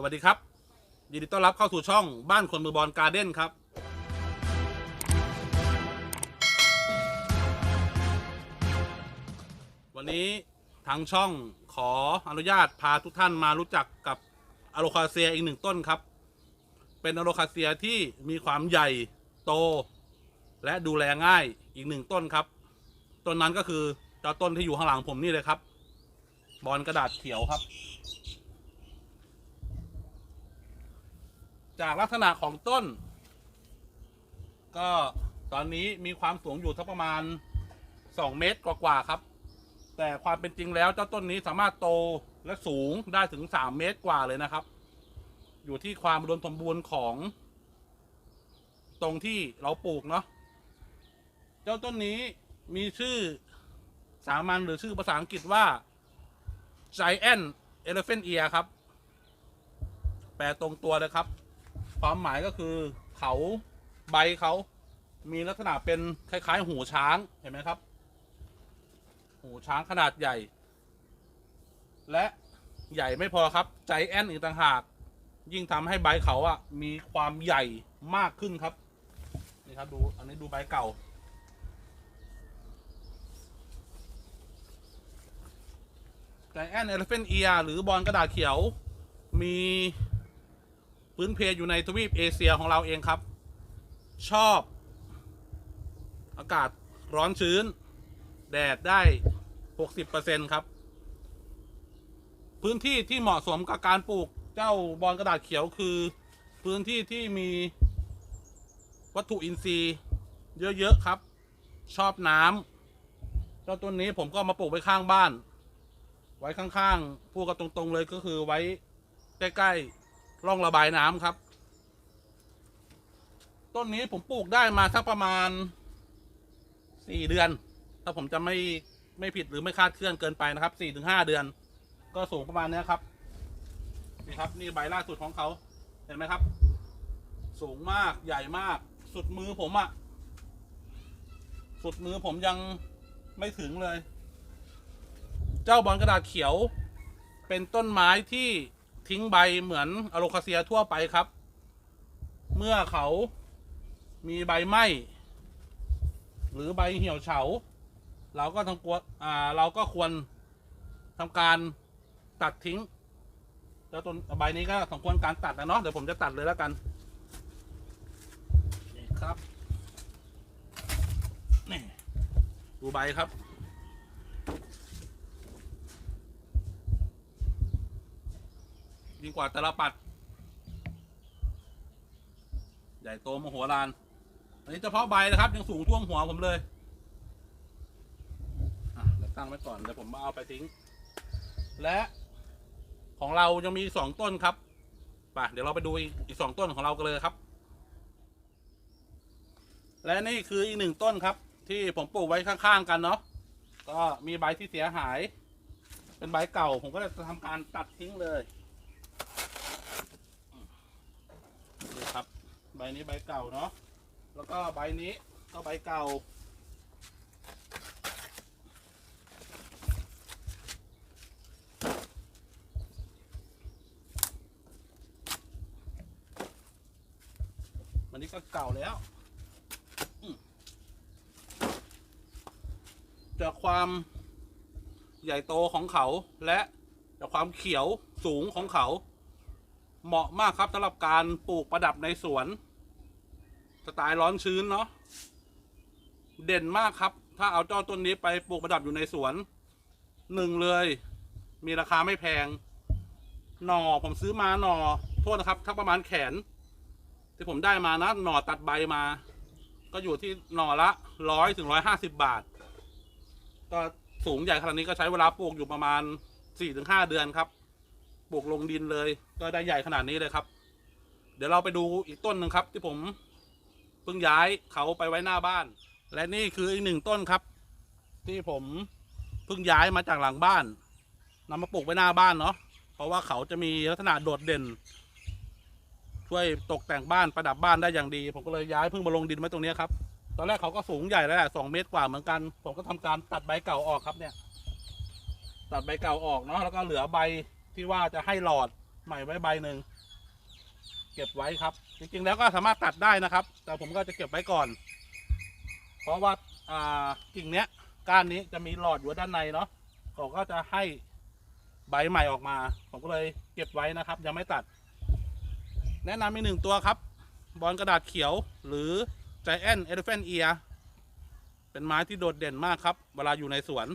สวัสดีครับ ยินดีต้อนรับเข้าสู่ช่องบ้านคนมือบอลการ์เด้นครับ วันนี้ทางช่องขออนุญาตพาทุกท่านมารู้จักกับอะโลคาเซียอีกหนึ่งต้นครับ เป็นอะโลคาเซียที่มีความใหญ่โต และดูแลง่ายอีกหนึ่งต้นครับ ต้นนั้นก็คือเจ้าต้นที่อยู่ข้างหลังผมนี่เลยครับ บอลกระดาษเขียวครับ จากลักษณะของต้น ก็ตอนนี้มีความสูงอยู่สักประมาณ 2 เมตรกว่าๆครับ แต่ความเป็นจริงแล้วเจ้าต้นนี้สามารถโตและสูงได้ถึง 3 เมตรกว่าเลยนะครับ อยู่ที่ความอุดมสมบูรณ์ของ ตรงที่เราปลูกเนาะเจ้าต้นนี้มีชื่อสามัญหรือชื่อภาษาอังกฤษว่า Giant Elephant Ear ครับ แปลตรงตัวเลยครับ ความหมายก็คือเขาใบเขามีลักษณะเป็นคล้ายๆ หูช้างเห็นไหมครับ หูช้างขนาดใหญ่ และใหญ่ไม่พอครับใจแอนอีกต่างหาก ยิ่งทำให้ใบเขาอะมีความใหญ่มากขึ้นครับนี่ครับดูอันนี้ดูใบเก่าไจแอนเอลเฟนเอียหรือบอลกระดาษเขียวมี พื้นเพอยู่ในทวีปเอเชียของเราเองครับ ชอบอากาศร้อนชื้น แดดได้ 60%ครับ พื้นที่ที่เหมาะสมกับการปลูกเจ้าบอลกระดาษเขียวคือ พื้นที่ที่มีวัตถุอินทรีย์เยอะ ๆ ครับ ชอบน้ำเจ้าต้นนี้ผมก็มาปลูกไว้ข้างบ้าน ไว้ข้างๆพูดกันตรง ๆ เลยก็คือไว้ใกล้ ๆ ร่องระบายน้ำครับ ต้นนี้ผมปลูกได้มาสักประมาณสี่เดือน ถ้าผมจะไม่ไม่ผิดหรือไม่คาดเคลื่อนเกินไปนะครับสี่ถึงห้าเดือน ก็สูงประมาณเนี้ยครับ นี่ครับ นี่ใบล่าสุดของเขาเห็นไหมครับ สูงมากใหญ่มาก สุดมือผมอะสุดมือผมยังไม่ถึงเลย เจ้าบอลกระดาษเขียว เป็นต้นไม้ที่ ทิ้งใบเหมือนอะโลคาเซียทั่วไปครับ เมื่อเขามีใบไหม้หรือใบเหี่ยวเฉา เราก็ทำกวอ่าเราก็ควรทำการตัดทิ้งแล้วต้นใบนี้ก็สมควรการตัดนะเนาะเดี๋ยวผมจะตัดเลยแล้วกันนี่ครับนี่ดูใบครับ ยิ่ง กว่าตะลปัด ใหญ่โตมโหฬารอันนี้เฉพาะใบนะครับ ยังสูงท่วมหัวผมเลยอะเดี๋ยวตั้งไว้ก่อนเดี๋ยวผมเอาไปทิ้ง และของเรายังมีสองต้นครับไปเดี๋ยวเราไปดูอีกสองต้นของเรากันเลยครับ และนี่คืออีกหนึ่งต้นครับ ที่ผมปลูกไว้ข้างๆกันเนาะก็มีใบที่เสียหาย เป็นใบเก่าผมก็จะทำการตัดทิ้งเลย นี่ครับ ใบนี้ใบเก่าเนาะแล้วก็ใบนี้ก็ใบเก่าวันนี้ก็เก่าแล้วจากความใหญ่โตของเขาและจากความเขียวสูงของเขา เหมาะมากครับสำหรับการปลูกประดับในสวน สไตล์ร้อนชื้นเนาะเด่นมากครับ ถ้าเอาเจ้าต้นนี้ไปปลูกประดับอยู่ในสวนหนึ่งเลย มีราคาไม่แพง หน่อผมซื้อมาหน่อโทษนะครับทักประมาณแขน ที่ผมได้มานะหน่อตัดใบมา ก็อยู่ที่หน่อละร้อยถึงร้อยห้าสิบบาท ก็สูงใหญ่ขนาดนี้ก็ใช้เวลาปลูกอยู่ประมาณสี่ถึงห้าเดือนครับปลูกลงดินเลย ก็ได้ใหญ่ขนาดนี้เลยครับ เดี๋ยวเราไปดูอีกต้นหนึ่งครับ ที่ผม พิ่งย้ายเขาไปไว้หน้าบ้าน และนี่คืออีกหนึ่งต้นครับ ที่ผมเพิ่งย้ายมาจากหลังบ้านนำมาปลูกไว้หน้าบ้านเนาะเพราะว่าเขาจะมีลักษณะโดดเด่น ช่วยตกแต่งบ้านประดับบ้านได้อย่างดี ผมก็เลยย้ายเพิ่งมาลงดินไว้ตรงนี้ครับตอนแรกเขาก็สูงใหญ่แล้วแหละสองเมตรกว่าเหมือนกัน ผมก็ทำการตัดใบเก่าออกครับเนี่ย ตัดใบเก่าออกเนาะแล้วก็เหลือใบที่ว่าจะให้หลอดใหม่ไว้ใบหนึ่ง เก็บไว้ครับ จริงๆแล้วก็สามารถตัดได้นะครับ แต่ผมก็จะเก็บไว้ก่อน เพราะว่าอ่ากิ่งเนี้ยก้านนี้จะมีหลอดอยู่ด้านในเนาะเขาก็จะให้ใบใหม่ออกมา ผมก็เลยเก็บไว้นะครับ ยังไม่ตัด แนะนำอีกหนึ่งตัวครับ บอลกระดาษเขียวหรือ Giant Elephant Ear เป็นไม้ที่โดดเด่นมากครับ เวลาอยู่ในสวน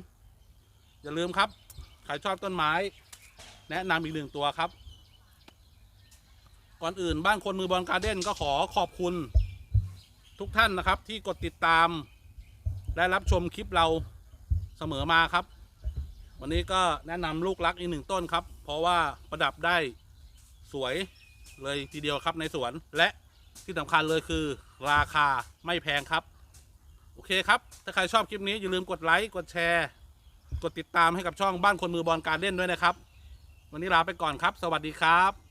อย่าลืมครับ ใครชอบต้นไม้ แนะนำอีกหนึ่งตัวครับ ก่อนอื่นบ้านคนมือบอลการ์เด้นก็ขอขอบคุณ ทุกท่านนะครับที่กดติดตาม และรับชมคลิปเราเสมอมาครับ วันนี้ก็แนะนำลูกรักอีกหนึ่งต้นครับ เพราะว่าประดับได้สวยเลยทีเดียวครับในสวนและที่สำคัญเลยคือราคาไม่แพงครับ โอเคครับ ถ้าใครชอบคลิปนี้อย่าลืมกดไลค์กดแชร์ กดติดตามให้กับช่องบ้านคนมือบอลการเล่นด้วยนะครับ วันนี้ลาไปก่อนครับ สวัสดีครับ